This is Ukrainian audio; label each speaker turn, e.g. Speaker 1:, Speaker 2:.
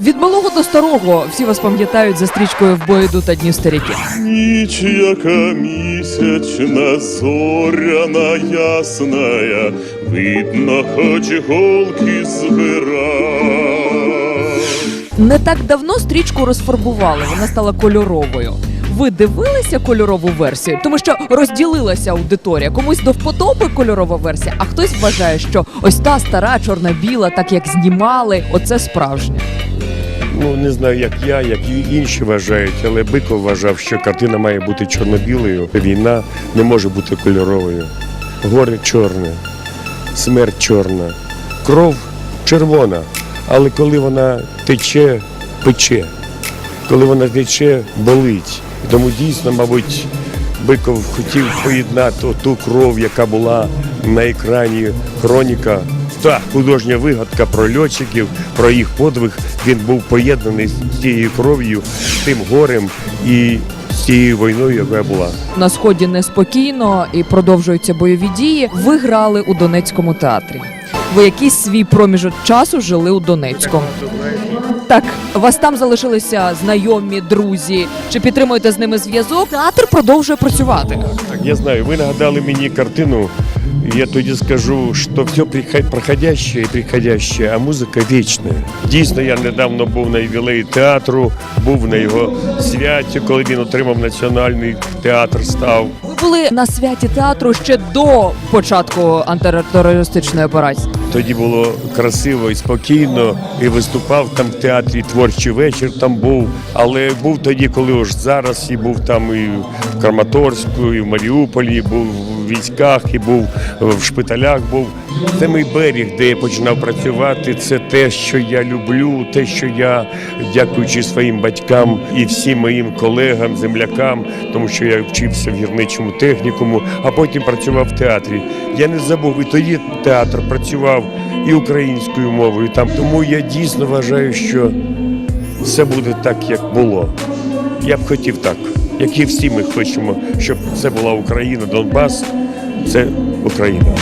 Speaker 1: Від малого до старого всі вас пам'ятають за стрічкою в бою йдуть одні старіки.
Speaker 2: Ніч, яка місячна, зоряна ясная, видно, хоч голки збира.
Speaker 1: Не так давно стрічку розфарбували, вона стала кольоровою. Ви дивилися кольорову версію, тому що розділилася аудиторія. Комусь до вподоби кольорова версія, а хтось вважає, що ось та стара чорна-біла, так як знімали, оце справжнє.
Speaker 3: Ну не знаю, як я, як і інші вважають, але Биков вважав, що картина має бути чорно-білою. Війна не може бути кольоровою. Горе чорне, смерть чорна, кров червона. Але коли вона тече, пече. Коли вона тече, болить. Тому дійсно, мабуть, Биков хотів поєднати ту кров, яка була на екрані хроніка. Та художня вигадка про льотчиків, про їх подвиг. Він був поєднаний з тією кров'ю, з тим горем і з тією війною, яка була.
Speaker 1: На сході неспокійно і продовжуються бойові дії. Ви грали у Донецькому театрі. Ви якийсь свій проміжок часу жили у Донецьку. Так, у вас там залишилися знайомі, друзі. Чи підтримуєте з ними зв'язок? Театр продовжує працювати.
Speaker 3: Так, я знаю, ви нагадали мені картину. Я тоді скажу, що все проходяще і приходяще, а музика вічна. Дійсно, я недавно був на ювілеї театру, був на його святі, коли він отримав національний театр. Став
Speaker 1: Ви були на святі театру ще до початку антитерористичної операції.
Speaker 3: тоді було красиво і спокійно, і виступав там в театрі творчий вечір. Там був, але був тоді, коли ось зараз і був там і в Краматорську, і в Маріуполі, і був військах, і був в шпиталях. Був це мій берег, де я починав працювати. Це те, що я люблю, те, що я, дякуючи своїм батькам і всім моїм колегам, землякам, тому що я вчився в гірничому технікуму, а потім працював в театрі. Я не забув, і тоді театр працював і українською мовою там. Тому я дійсно вважаю, що все буде так, як було. Я б хотів так, як і всі ми хочемо, щоб це була Україна, Донбас це Україна.